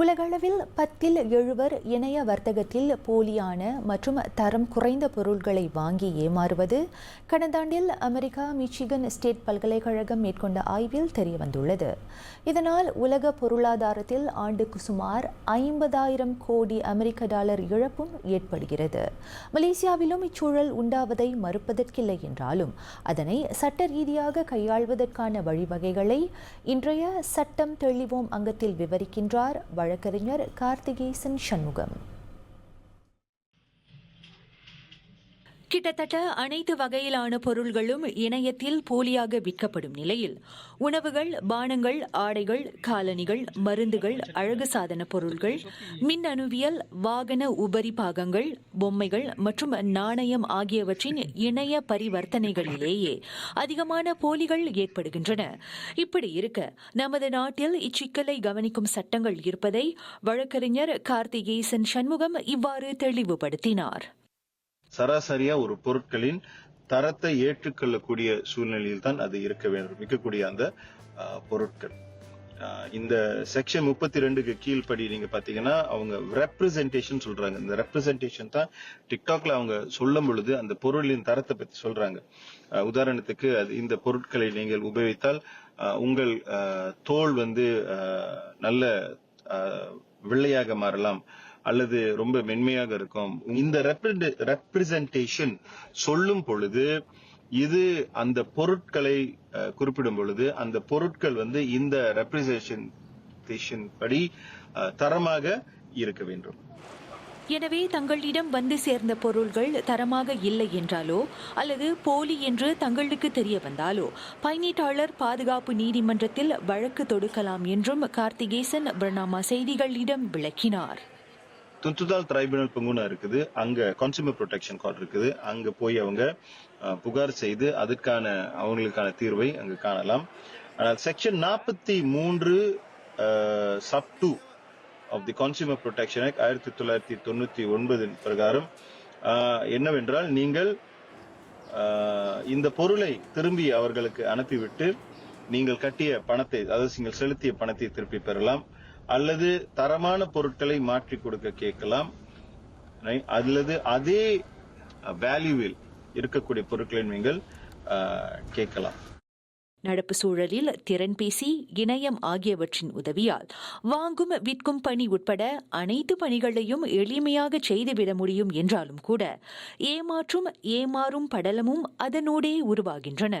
உலகளவில் பத்தில் எழுவர் இணைய வர்த்தகத்தில் போலியான மற்றும் தரம் குறைந்த பொருட்களை வாங்கி ஏமாறுவது கடந்த ஆண்டில் அமெரிக்கா மிச்சிகன் ஸ்டேட் பல்கலைக்கழகம் மேற்கொண்ட ஆய்வில் தெரியவந்துள்ளது. இதனால் உலக பொருளாதாரத்தில் ஆண்டுக்கு சுமார் ஐம்பதாயிரம் கோடி அமெரிக்க டாலர் இழப்பும் ஏற்படுகிறது. மலேசியாவிலும் இச்சூழல் உண்டாவதை மறுப்பதற்கில்லை என்றாலும் அதனை சட்ட ரீதியாக கையாள்வதற்கான வழிவகைகளை இன்றைய சட்டம் தெளிவோம் அங்கத்தில் விவரிக்கின்றார் வழக்கறிஞர் கார்த்திகேசன் சண்முகம். கிட்டத்தட்ட அனைத்து வகையிலான பொருள்களும் இணையத்தில் போலியாக விற்கப்படும் நிலையில் உணவுகள் பானங்கள் ஆடைகள் காலணிகள் மருந்துகள் அழகு சாதன பொருள்கள் மின்னணுவியல் வாகன உபரி பாகங்கள் பொம்மைகள் மற்றும் நாணயம் ஆகியவற்றின் இணைய பரிவர்த்தனைகளிலேயே அதிகமான போலிகள் ஏற்படுகின்றன. இப்படி இருக்க நமது நாட்டில் இச்சிக்கலை கவனிக்கும் சட்டங்கள் இருப்பதை வழக்கறிஞர் கார்த்திகேசன் சண்முகம் இவ்வாறு தெளிவுபடுத்தினார். சராசரியா ஒரு பொருட்களின் தரத்தை ஏற்றுக்கொள்ளக்கூடிய சூழ்நிலையில் தான் அது இருக்க வேண்டும் இருக்கக்கூடிய அந்த பொருட்கள். இந்த செக்ஷன் முப்பத்தி ரெண்டுக்கு கீழ்ப்படி நீங்க பாத்தீங்கன்னா அவங்க ரெப்ரசன்டேஷன் சொல்றாங்க. இந்த ரெப்ரசன்டேஷன் தான் டிக்டாக்ல அவங்க சொல்லும் பொழுது அந்த பொருளின் தரத்தை பத்தி சொல்றாங்க. உதாரணத்துக்கு அது இந்த பொருட்களை நீங்கள் உபயோகித்தால் அஹ், உங்கள் அஹ், தோல் வந்து நல்ல அஹ், வெள்ளையாக மாறலாம். அல்லது ரொம்ப மென்மையாக இருக்கும். இந்த ரெப்ரசன்டேஷன் சொல்லும் பொழுது இது அந்த பொருட்களை குறிப்பிடும் பொழுது அந்த பொருட்கள் வந்து இந்த ரெப்ரசன்டேஷன் படி தரமாக இருக்க வேண்டும். எனவே தங்களிடம் வந்து சேர்ந்த பொருள்கள் தரமாக இல்லை என்றாலோ அல்லது போலி என்று தங்களுக்கு தெரிய வந்தாலோ பயனீட்டாளர் பாதுகாப்பு நீதிமன்றத்தில் வழக்கு தொடுக்கலாம் என்றும் கார்த்திகேசன் பிரணாமா செய்திகளிடம் விளக்கினார். துந்துதால் டிரைபுனல் பங்குனா இருக்குது. அங்க கன்சூமர் ப்ரொடெக்ஷன் கார்டு இருக்குது. அங்க போய் அவங்க புகார் செய்து அதற்கான அவங்களுக்கான தீர்வை அங்கு காணலாம். ஆனால் செக்ஷன் நாற்பத்தி மூன்று sub two of the consumer protection act ஆயிரத்தி தொள்ளாயிரத்தி தொண்ணூத்தி ஒன்பதின் பிரகாரம் என்னவென்றால் நீங்கள் இந்த பொருளை திரும்பி அவர்களுக்கு அனுப்பிவிட்டு நீங்கள் கட்டிய பணத்தை அதாவது நீங்கள் செலுத்திய பணத்தை திருப்பி பெறலாம். அல்லது தரமான பொருட்களை மாற்றி கொடுக்க கேட்கலாம். அல்லது அதே வேல்யூவில் இருக்கக்கூடிய பொருட்களை நீங்கள் கேட்கலாம். நடப்பு சூழலில் திறன்பேசி இணையம் ஆகியவற்றின் உதவியால் வாங்கும் விற்கும் பணி உட்பட அனைத்து பணிகளையும் எளிமையாக செய்துவிட முடியும் என்றாலும் கூட ஏமாற்றும் ஏமாறும் படலமும் அதனோடே உருவாகின்றன.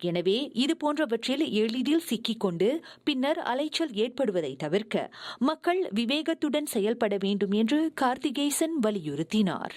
எனவே இது போன்றவற்றில் எளிதில் சிக்கிக்கொண்டு பின்னர் அலைச்சல் ஏற்படுவதை தவிர்க்க மக்கள் விவேகத்துடன் செயல்பட வேண்டும் என்று கார்த்திகேசன் வலியுறுத்தினார்.